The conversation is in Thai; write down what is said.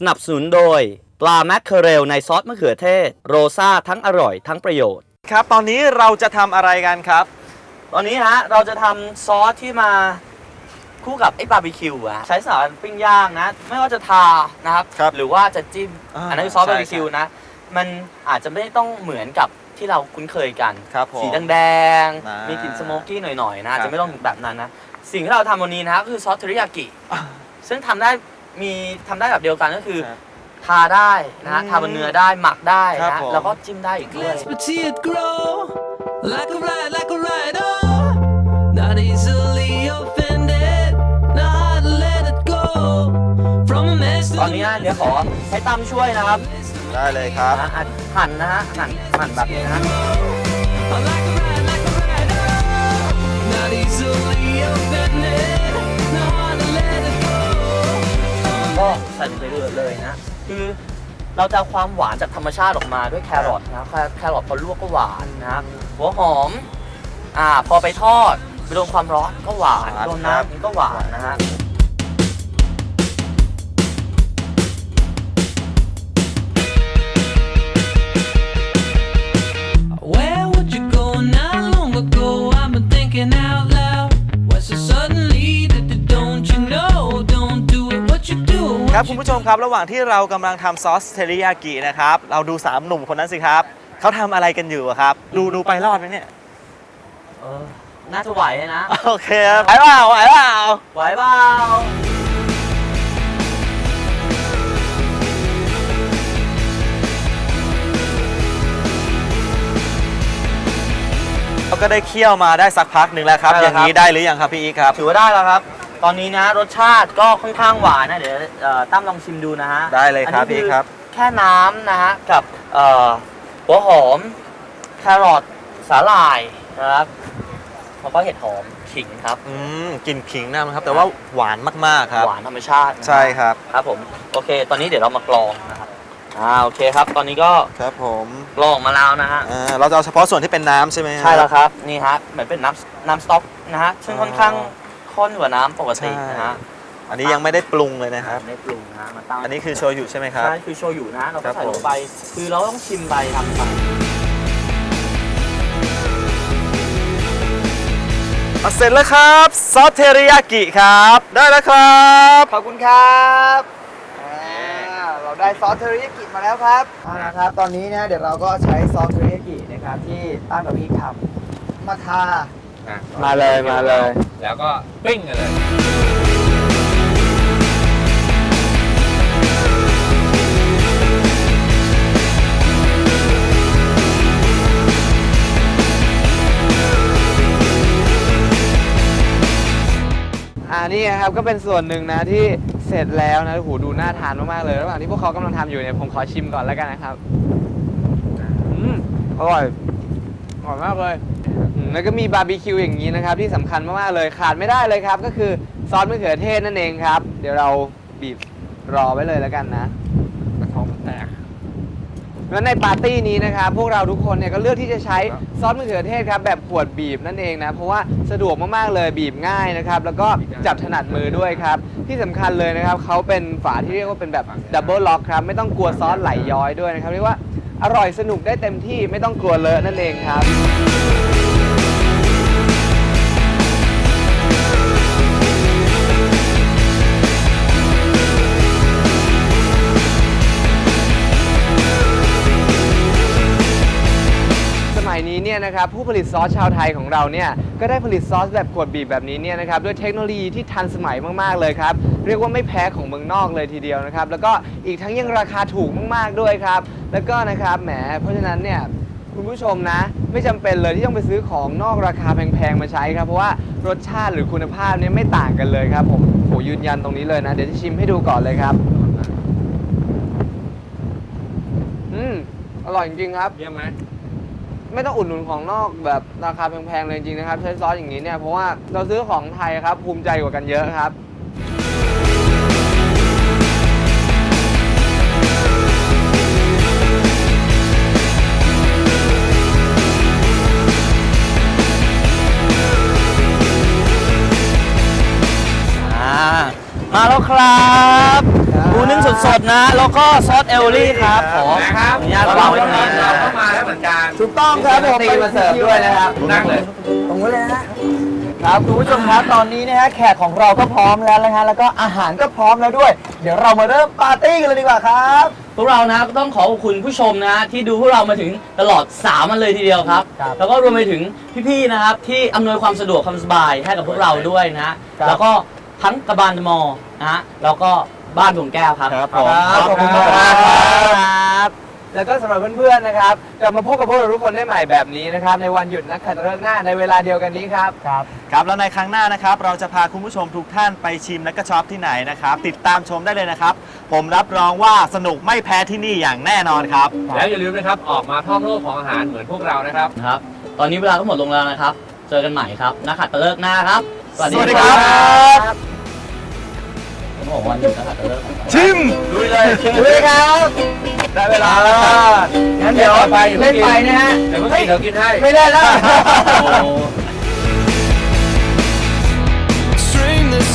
สนับสนุนโดย ปลาแมคเคอเรลในซอสมะเขือเทศ โรซ่าทั้งอร่อยทั้งประโยชน์ ครับ ตอนนี้เราจะทำอะไรกันครับ ตอนนี้ฮะเราจะทำซอสที่มาคู่กับไอ้บาร์บีคิวอะใช้สารปิ้งย่างนะ ไม่ว่าจะทานะครับ ครับหรือว่าจะจิ้มอ่าอันนั้นคือซอสใช่บาร์บีคิวนะ มันอาจจะไม่ต้องเหมือนกับที่เราคุ้นเคยกัน ครับผมสีแดงอ่ามีๆมีกลิ่นสโมกกี้หน่อยๆนะครับจะไม่ต้องถึงแบบนั้นนะ สิ่งที่เราทำวันนี้นะก็คือซอสเทริยากิ ซึ่งทำได้ มีทำได้แบบเดียวกันก็คือ ครับทาได้นะฮะอืมทาบนเนื้อได้หมักได้ครับนะผม แล้วก็จิ้มได้อีกด้วย But see it grow like a ride, like a ride. Oh, not easily offended. Know how to let it go from a mess ตอนนี้นะเดี๋ยวขอให้ตั้มช่วยนะครับได้เลยครับ นะฮะหั่นนะฮะหั่นหั่นแบบนี้นะฮะ Oh, like a ride, like a ride. Oh, not easily offended. ใส่ลงไปเลยเลยนะ คือเราจะเอาความหวานจากธรรมชาติออกมาด้วยแครอทนะ แคแครอทพอลวกก็หวานนะหัวหอมอ่าพอไปทอดไปโดนความร้อนก็หวานหวานโดนครับน้ำมันก็หวานนะฮะ ครับ What คุณ you ผู้ชมครับระหว่างที่เรากำลังทำซอสเทริยากินะครับ เราดู 3 หนุ่มคนนั้นสิครับ เขาทำอะไรกันอยู่อะครับ ดูดูไปรอดไหมเนี่ย เออ น่าจะไหวนะ โอเคครับไหวเปล่าไหวเปล่าไหวเปล่าเขาก็ได้เคี่ยวมาได้สักพักหนึ่งแล้วครับอย่างนี้ได้หรือยังครับพี่อีกครับ ถือว่าได้แล้วครับ ตอนนี้นะรสชาติก็ค่อนข้างหวานนะเดี๋ยวเอ่อตั้มลองชิมดูนะฮะได้เลยครับอันนี้พี่ครับ แค่น้ำนะฮะกับเอ่อหัวหอมแครอทสาหร่ายนะครับแล้วก็เห็ดหอมขิงครับอืมกลิ่นขิงนะครับ แต่ว่าหวานมากๆครับ หวานธรรมชาตินะฮะใช่ครับครับผมโอเค ตอนนี้เดี๋ยวเรามากรองนะครับอ่าโอเคครับ ตอนนี้ก็ครับผมกรองมาแล้วนะฮะ อ่าเราจะเอาเฉพาะส่วนที่เป็นน้ำใช่ไหมฮะ ใช่แล้วครับ นี่ฮะเหมือนเป็นน้ำน้ำสต๊อกนะฮะซึ่งค่อนข้าง ข้นกว่าน้ำปกตินะฮะอันนี้ยังไม่ได้ปรุงเลยนะครับไม่ปรุงนะฮะมาตั้งอันนี้คือโชยุใช่ไหมครับใช่คือโชยุนะเราครัก็บใส่ผมลงไป คือเราต้องชิมไปทำไปอะเสร็จแล้วครับซอสเทริยากิครับ ได้แล้วครับขอบคุณครับอ่าเราได้ซอสเทอริยากิมาแล้วครับเอาละครับ ตอนนี้นะเดี๋ยวเราก็ใช้ซอสเทอริยากินะครับที่ตั้งกับพี่ทำมาทา มาเลยมาเลย แล้วก็ปิ้งกันเลยอ่านี่นะครับก็เป็นส่วนหนึ่งนะที่เสร็จแล้วนะโอ้โหดูน่าทานมากๆเลย ระหว่างที่พวกเขากำลังทำอยู่เนี่ยผมขอชิมก่อนแล้วกันนะครับ อืมอร่อยอร่อยมากเลยอืม แล้วก็มีบาร์บีคิวอย่างนี้นะครับ ที่สำคัญมากๆเลยขาดไม่ได้เลยครับ ก็คือซอสมะเขือเทศนั่นเองครับ เดี๋ยวเราบีบรอไว้เลยแล้วกันนะท้องแตก แล้วในปาร์ตี้นี้นะครับพวกเราทุกคนเนี่ยก็เลือกที่จะใช้ซอสมะเขือเทศครับแบบขวดบีบนั่นเองนะ เพราะว่าสะดวกมากๆเลยบีบง่ายนะครับ แล้วก็จับถนัดมือด้วยครับ ที่สำคัญเลยนะครับเขาเป็นฝาที่เรียกว่าเป็นแบบดับเบิลล็อกครับ ไม่ต้องกลัวซอสไหลย้อยด้วยนะครับ เรียกว่าอร่อยสนุกได้เต็มที่ไม่ต้องกลัวเลอะนั่นเองครับ เนี่ยนะครับผู้ผลิตซอสชาวไทยของเราเนี่ยก็ได้ผลิตซอสแบบขวดบีบแบบนี้เนี่ยนะครับด้วยเทคโนโลยีที่ทันสมัยมากๆเลยครับเรียกว่าไม่แพ้ของเมืองนอกเลยทีเดียวนะครับแล้วก็อีกทั้งยังราคาถูกมากๆด้วยครับแล้วก็นะครับแหมเพราะฉะนั้นเนี่ยคุณผู้ชมนะ ไม่จำเป็นเลยที่ต้องไปซื้อของนอกราคาแพงๆมาใช้ครับเพราะว่ารสชาติหรือคุณภาพเนี่ยไม่ต่างกันเลยครับผมโหยืนยันตรงนี้เลยนะ เดี๋ยวจะชิมให้ดูก่อนเลยครับอืมอร่อยจริงๆครับเยี่ยมไหม ไม่ต้องอุดหนุนของนอกแบบราคาแพงๆเลยจริงๆนะครับ ใช้ซอสอย่างนี้เนี่ยเพราะว่าเราซื้อของไทยครับภูมิใจกว่ากันเยอะครับ นึ่งสดๆนะแล้วก็ซอสเอลลี่ครับขอนะครับอนุญาตวางไว้ตรงนี้นะเราก็มาแล้วเหมือนกันถูกต้องครับผมตีมาเสิร์ฟด้วยนะครับนั่งเลยตรงนี้เลยนะครับคุณผู้ชมครับตอนนี้นะฮะแขกของเราก็พร้อมแล้วนะฮะแล้วก็อาหารก็พร้อมแล้วด้วย เดี๋ยวเรามาเริ่มปาร์ตี้กันเลยดีกว่าครับพวกเรานะก็ต้องขอขอบคุณผู้ชมนะที่ดูพวกเรามาถึงตลอด3มันเลยทีเดียวครับครับแล้วก็รวมไปถึงพี่ๆนะครับที่อำนวยความสะดวกความสบายให้กับพวกเราด้วยนะครับแล้วก็ทั้งกระบาลมอนะฮะแล้วก็ บ้านดวงแก้วครับครับผมครับขอบคุณมากครับ แล้วก็สำหรับเพื่อนๆนะครับกลับมาพบกับพวกเราทุกคนได้ใหม่แบบนี้นะครับ ในวันหยุดนักขัตฤกษ์หน้าในเวลาเดียวกันนี้ครับ ครับ ครับ แล้วในครั้งหน้านะครับ เราจะพาคุณผู้ชมทุกท่านไปชิมและก็ช็อปที่ไหนนะครับ ติดตามชมได้เลยนะครับ ผมรับรองว่าสนุกไม่แพ้ที่นี่อย่างแน่นอนครับ แล้วอย่าลืมนะครับออกมาท่องโลกของอาหารเหมือนพวกเรานะครับนะครับ ตอนนี้เวลาก็หมดลงแล้วนะครับ เจอกันใหม่ครับนักขัดตะเลิกหน้าครับ สวัสดีครับ วันนี้นะครับชิมดูเลยดูมลยครับได้เวลาแล้วงั้นเดี๋ยวไปเล่นไปนะฮะเดี๋ยวกินเดี๋ยวกินให้ไม่ได้แล้ว String this